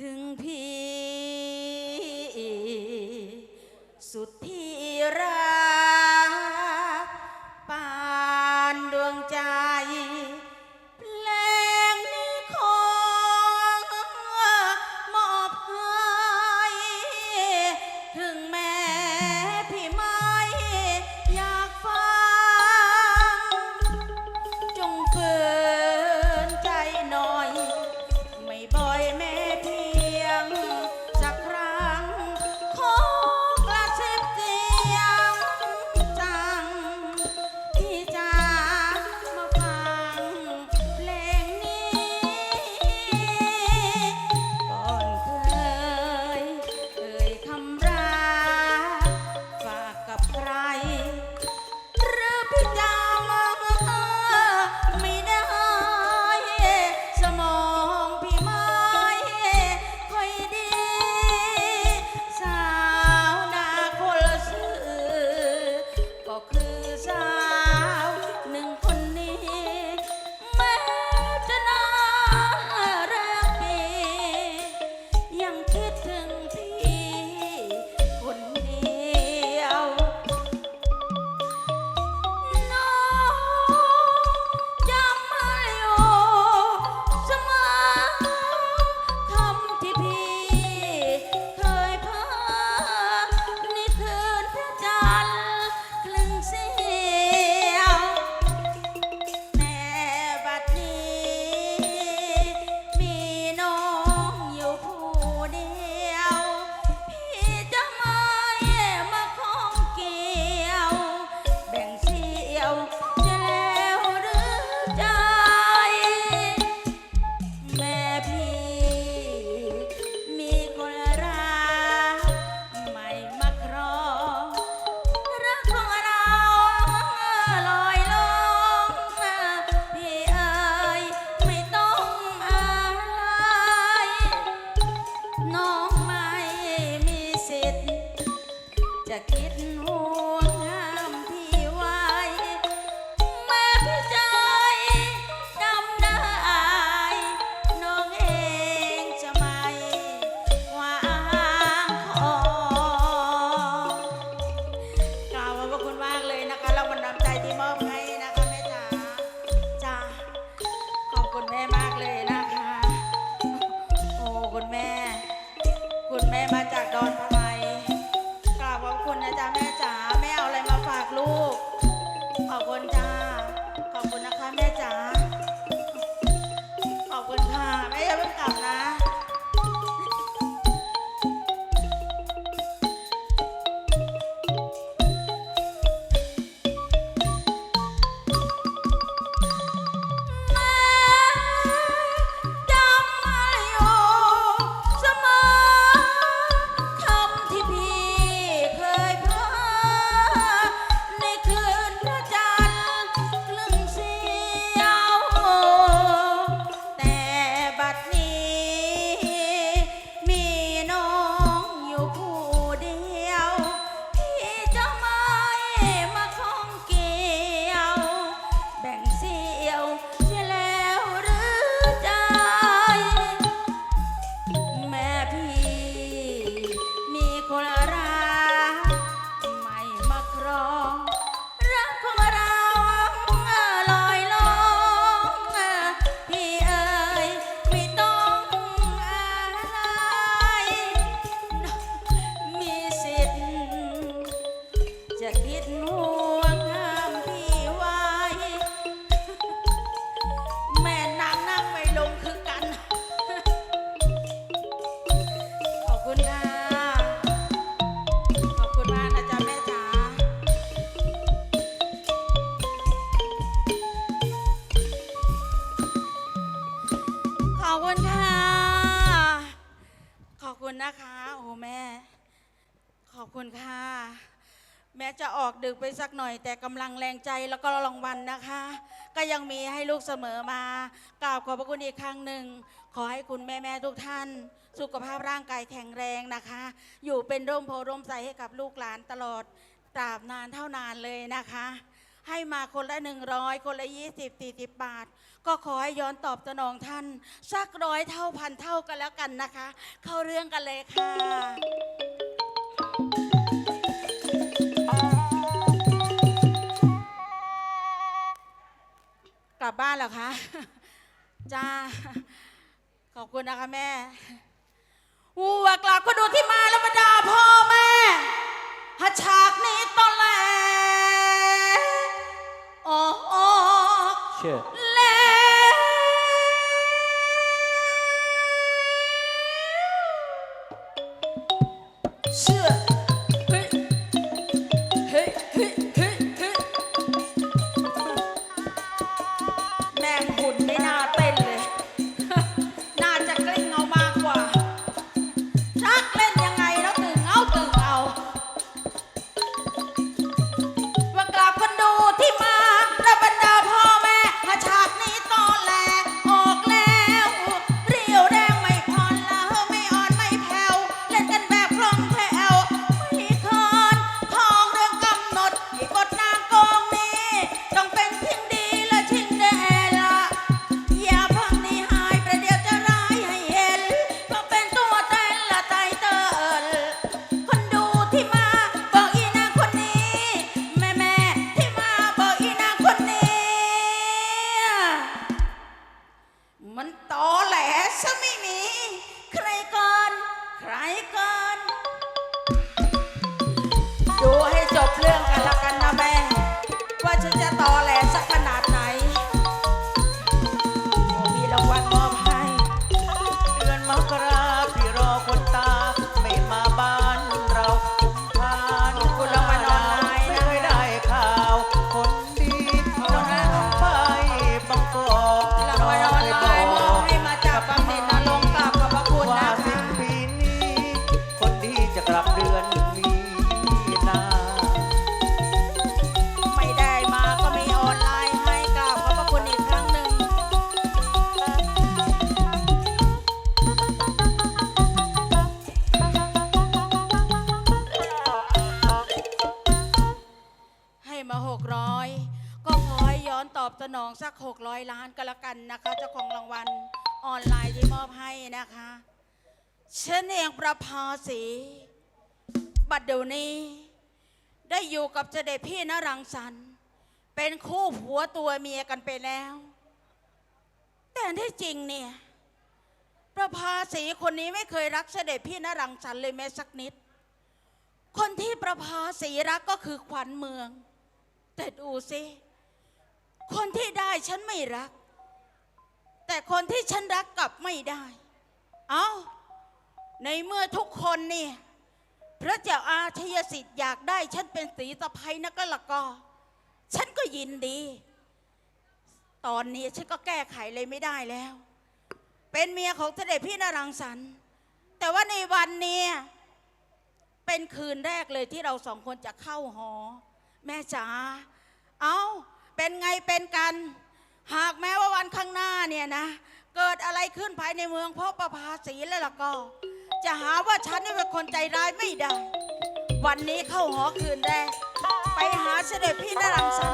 ถึงพี่ สุดที่ ขอบคุณค่ะ ขอบคุณนะคะ โอ้แม่ ขอบคุณค่ะ แม้จะออกดึกไปสักหน่อย แต่กำลังแรงใจแล้วก็รางวัลนะคะ ก็ยังมีให้ลูกเสมอมากล่าวขอบพระคุณอีกครั้งหนึ่ง ขอให้คุณแม่แม่ทุกท่าน สุขภาพร่างกายแข็งแรงนะคะ อยู่เป็นร่มโพร่มใสให้กับลูกหลานตลอดตราบนานเท่านานเลยนะคะ ให้มาคนละหนึ่งร้อยคนละยี่สิบสี่สิบบาท ก็ขอให้ย้อนตอบสนองท่าน สักร้อยเท่าพันเท่ากันแล้วกันนะคะ เข้าเรื่องกันเลยค่ะกลับบ้านเหรอคะจ้าขอบคุณนะคะแม่อูวกลับ อบสองสักหกร้อยล้านก็แล้วกันนะคะ เจ้าของรางวัลออนไลน์ที่มอบให้นะคะฉันเองประภาสี บัดเดี๋ยวนี้ ได้อยู่กับเสด็จพี่นรังสรรค์เป็นคู่ผัวตัวเมียกันไปแล้ว แต่ที่จริงเนี่ย ประภาสีคนนี้ไม่เคยรักเสด็จพี่นรังสรรค์เลยแม้สักนิด คนที่ประภาสีรักก็คือขวัญเมือง แต่ดูสิ คนที่ได้ฉันไม่รัก แต่คนที่ฉันรักกลับไม่ได้ เอา้า ในเมื่อทุกคนเนี่ยพระเจ้าอาชยสิทธิ์อยากได้ฉันเป็นสีสะพ้ยนักละก็ฉันก็ยินดี ตอนนี้ฉันก็แก้ไขเลยไม่ได้แล้ว เป็นเมียของเสด็จพี่นรังสรรค์แต่ว่าในวันนี้เป็นคืนแรกเลยที่เราสองคนจะเข้าหอ แม่จ๋าเอ้า เป็นไงเป็นกัน หากแม้ว่าวันข้างหน้าเนี่ยนะ เกิดอะไรขึ้นภายในเมืองเพราะประภาสีแล้วล่ะก็ จะหาว่าฉันนี่เป็นคนใจร้ายไม่ได้ วันนี้เข้าหอคืนแรกไปหาเสด็จพี่นรังสรร